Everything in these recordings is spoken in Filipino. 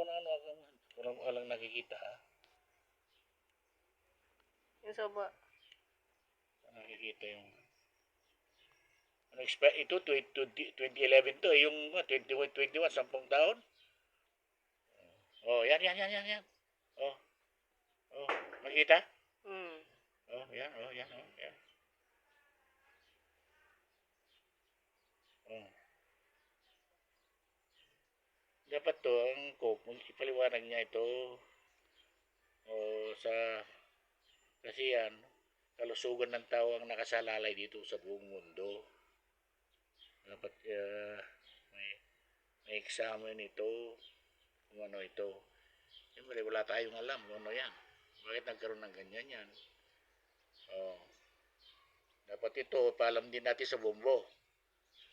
wala ano ako. Walang walang nakikita ha. Yung soba. Nakikita yung ano expect ito 20, 2011 to eh, yung uh, 21 21 sampung taon. Oh, yan yan yan yan yan. Oh. Oh, nakita? Yan, oh, yan, oh, yan. Oh. Dapat to, ang coke, ipaliwanag niya ito. Oh, sa, kasi yan, kalusugan ng tao ang nakasalalay dito sa buong mundo. Dapat uh, may, may examine ito, kung ano ito. Siyempre, wala tayong alam kung ano yan. Bakit nagkaroon ng ganyan yan? Oh. Dapat ito, paalam din natin sa bumbo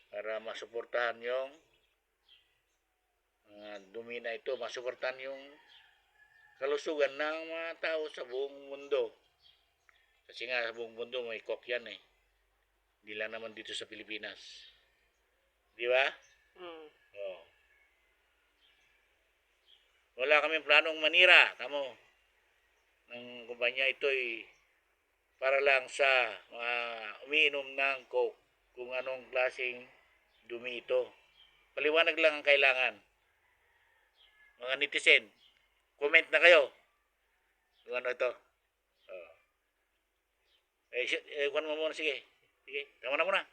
para masuportahan yung dumi na ito, masuportahan yung kalusugan ng mga tao sa buong mundo. Kasi nga sa buong mundo may kok yan eh. Hindi lang naman dito sa Pilipinas. Di ba? Hmm. Oh. Wala kaming planong manira, tamo. Ng kumpanya ito ay para lang sa mga umiinom ng coke kung anong klaseng dumi ito. Paliwanag lang ang kailangan. Mga netizen, comment na kayo. Kung ano ito. Oh. Eh, eh, kuwan mo muna, sige. Sige, tama na muna.